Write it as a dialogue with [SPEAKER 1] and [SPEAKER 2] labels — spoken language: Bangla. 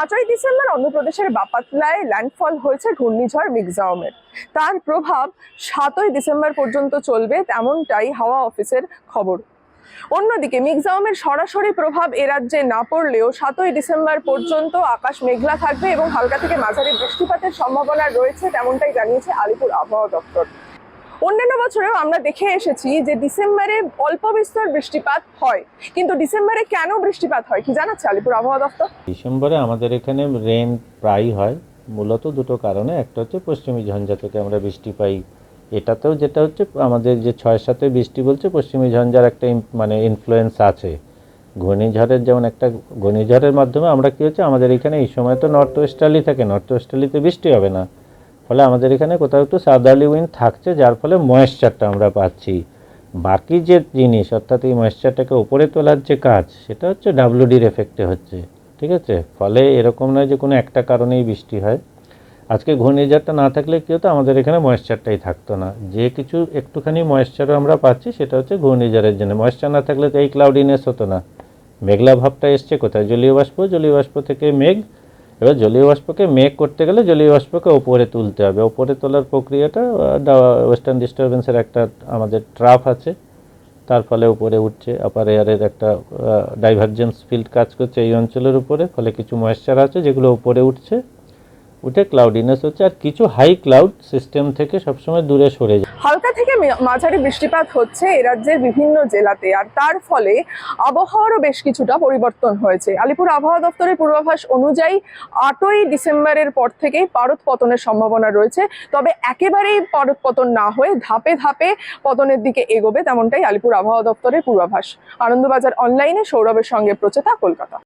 [SPEAKER 1] পাঁচই ডিসেম্বর অন্ধ্রপ্রদেশের বাপাতলায় ল্যান্ডফল হয়েছে ঘূর্ণিঝড় মিগজাওমের। তার প্রভাব সাতই ডিসেম্বর পর্যন্ত চলবে তেমনটাই হাওয়া অফিসের খবর। অন্যদিকে মিগজাওমের সরাসরি প্রভাব এ রাজ্যে না পড়লেও সাতই ডিসেম্বর পর্যন্ত আকাশ মেঘলা থাকবে এবং হালকা থেকে মাঝারি বৃষ্টিপাতের সম্ভাবনা রয়েছে, তেমনটাই জানিয়েছে আলিপুর আবহাওয়া দপ্তর। অন্যান্য বছরেও আমরা দেখে এসেছি যে ডিসেম্বরে অল্প বিস্তর বৃষ্টিপাত হয়। কিন্তু ডিসেম্বরে কেন বৃষ্টিপাত হয়? কি জানাচ্ছে আলিপুর আবহাওয়া দপ্তর?
[SPEAKER 2] ডিসেম্বরে আমাদের এখানে রেন প্রায়ই হয়। মূলত দুটো কারণে। একটা হচ্ছে পশ্চিমী ঝঞ্ঝা থেকে আমরা বৃষ্টি পাই। এটাতেও যেটা হচ্ছে, আমাদের যে ছয় সাথে বৃষ্টি বলছে, পশ্চিমী ঝঞ্ঝার একটা মানে ইনফ্লুয়েন্স আছে। ঘূর্ণিঝড়ের যেমন একটা ঘূর্ণিঝড়ের মাধ্যমে আমরা কী হচ্ছে, আমাদের এখানে এই সময় তো নর্থ ওয়েস্টার্লি থাকে। নর্থ ওয়েস্টার্লিতে বৃষ্টি হবে না। ফলে আমাদের এখানে কোথাও একটু সাদার্লি উইন্ড থাকছে, যার ফলে ময়েশ্চারটা আমরা পাচ্ছি। বাকি যে জিনিস, অর্থাৎ এই ময়েশ্চারটাকে উপরে তোলার যে কাজ, সেটা হচ্ছে ডাব্লিউডির এফেক্টে হচ্ছে। ঠিক আছে? ফলে এরকম নয় যে কোনো একটা কারণেই বৃষ্টি হয়। আজকে ঘূর্ণিঝড়টা না থাকলে কী হতো? আমাদের এখানে ময়েশ্চারটাই থাকতো না। যে কিছু একটুখানি ময়েশ্চারও আমরা পাচ্ছি, সেটা হচ্ছে ঘূর্ণিঝড়ের জন্য। ময়েশ্চার না থাকলে তো এই ক্লাউডিনেস হতো না। মেঘলা ভাবটা এসছে কোথায়? জলীয় বাষ্প জলীয় বাষ্প থেকে মেঘ এবার জলীয় বাষ্পকে মেক করতে গেলে জলীয় বাষ্পকে ওপরে তুলতে হবে। ওপরে তোলার প্রক্রিয়াটা ওয়েস্টার্ন ডিস্টারবেন্সের একটা, আমাদের ট্রাফ আছে। তার ফলে উপরে উঠছে আপার এয়ারের একটা ডাইভার্জেন্স ফিল্ড কাজ করছে এই অঞ্চলের উপরে। ফলে কিছু ময়েশ্চার আছে যেগুলো উপরে উঠছে। উঠে ক্লাউডিনেস হচ্ছে আর কিছু হাই ক্লাউড সিস্টেম থেকে সবসময় দূরে সরে যায়।
[SPEAKER 1] হালকা থেকে মাঝারি বৃষ্টিপাত হচ্ছে এ রাজ্যের বিভিন্ন জেলাতে আর তার ফলে আবহাওয়ারও বেশ কিছুটা পরিবর্তন হয়েছে। আলিপুর আবহাওয়া দপ্তরের পূর্বাভাস অনুযায়ী আটই ডিসেম্বরের পর থেকেই পারদ পতনের সম্ভাবনা রয়েছে। তবে একেবারেই পারদ পতন না হয়ে ধাপে ধাপে পতনের দিকে এগোবে তেমনটাই আলিপুর আবহাওয়া দপ্তরের পূর্বাভাস। আনন্দবাজার অনলাইনে সৌরভের সঙ্গে প্রচেতা কলকাতা।